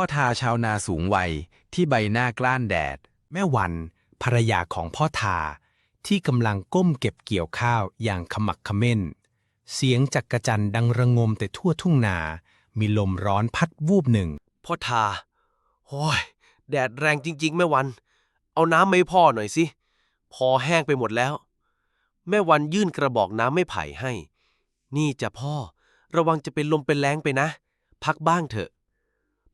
พ่อทาชาวนาสูงวัยที่ใบหน้ากล้านแดด แม่วัน ภรรยาของพ่อทา ที่กำลังก้มเก็บเกี่ยวข้าวอย่างขมักขม้น เสียงจักกระจันดังระงมแต่ทั่วทุ่งนา มีลมร้อนพัดวูบหนึ่ง พ่อทา โอ้ย แดดแรงจริง ๆ แม่วัน เอาน้ำมาให้พ่อหน่อยสิ พอแห้งไปหมดแล้ว แม่วันยื่นกระบอกน้ำไม่ไผ่ให้ นี่จะพ่อ ระวังจะเป็นลมเป็นแรงไปนะ พักบ้างเถอะ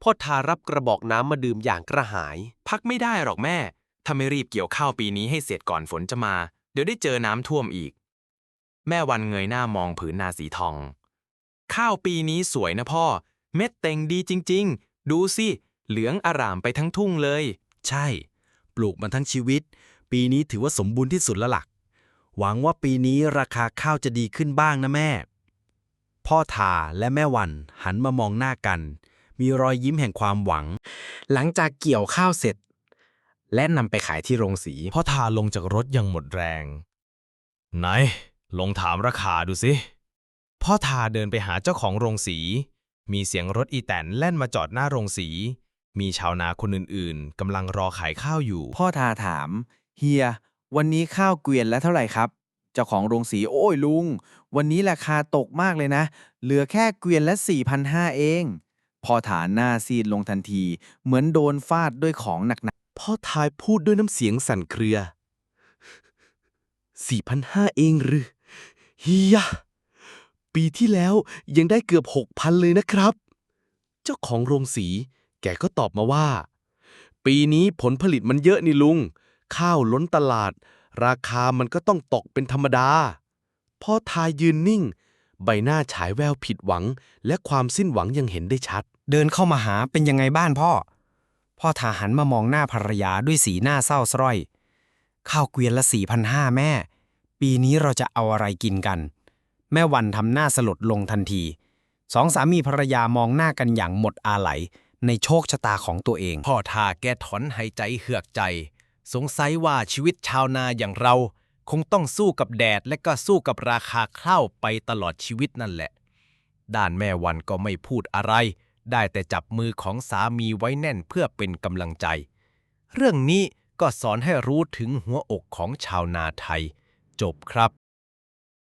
พ่อทารับกระบอกน้ำมาดื่มอย่างกระหาย พักไม่ได้หรอกแม่ ถ้าไม่รีบเกี่ยวข้าวปีนี้ให้เสร็จก่อนฝนจะมา เดี๋ยวได้เจอน้ำท่วมอีก แม่วันเงยหน้ามองผืนนาสีทอง ข้าวปีนี้สวยนะพ่อ เม็ดเต็งดีจริง ๆ ดูสิ เหลืองอร่ามไปทั้งทุ่งเลย ใช่ ปลูกมาทั้งชีวิต ปีนี้ถือว่าสมบูรณ์ที่สุดแล้วล่ะหวังว่าปีนี้ราคาข้าวจะดีขึ้นบ้างนะแม่ พ่อทาและแม่วันหันมามองหน้ากัน มีรอยยิ้มแห่งความหวัง หลังจากเกี่ยวข้าวเสร็จ และนำไปขายที่โรงสีพ่อทาลงจากรถยังหมดแรง ไหนลงถามราคาดูสิ พ่อทาเดินไปหาเจ้าของโรงสี มีเสียงรถอีแตนแล่นมาจอดหน้าโรงสี มีชาวนาคนอื่นๆกำลังรอขายข้าวอยู่ พ่อทาถาม เฮีย วันนี้ข้าวเกวียนละเท่าไหร่ครับ เจ้าของโรงสีโอ้ยลุง วันนี้ราคาตกมากเลยนะ เหลือแค่เกวียนละ4,500เอง พ่อฐานหน้าซีดลงทันที เหมือนโดนฟาดด้วยของหนักพ่อทายพูดด้วยน้ำเสียงสั่นเครือสี่พันห้าเองหรือเฮียปีที่แล้วยังได้เกือบหกพันเลยนะครับ เจ้าของโรงสี แกก็ตอบมาว่า ปีนี้ผลผลิตมันเยอะนี่ลุง ข้าวล้นตลาด ราคามันก็ต้องตกเป็นธรรมดา พ่อทายยืนนิ่ง ใบหน้าฉายแววผิดหวัง และความสิ้นหวังยังเห็นได้ชัด เดินเข้ามาหาเป็นยังไงบ้านพ่อ พ่อทาหันมามองหน้าภรรยาด้วยสีหน้าเศร้าสร้อย ข้าวเกวียนละสี่พันห้าแม่ ปีนี้เราจะเอาอะไรกินกัน แม่วันทำหน้าสลดลงทันที สองสามีภรรยามองหน้ากันอย่างหมดอาลัยในโชคชะตาของตัวเอง พ่อทาแกถอนหายใจเหือกใจ สงสัยว่าชีวิตชาวนาอย่างเรา คงต้องสู้กับแดดและก็สู้กับราคาข้าวไปตลอดชีวิตนั่นแหละ ด้านแม่วันก็ไม่พูดอะไร ได้แต่จับมือของสามีไว้แน่นเพื่อเป็นกำลังใจ เรื่องนี้ก็สอนให้รู้ถึงหัวอกของชาวนาไทย จบครับ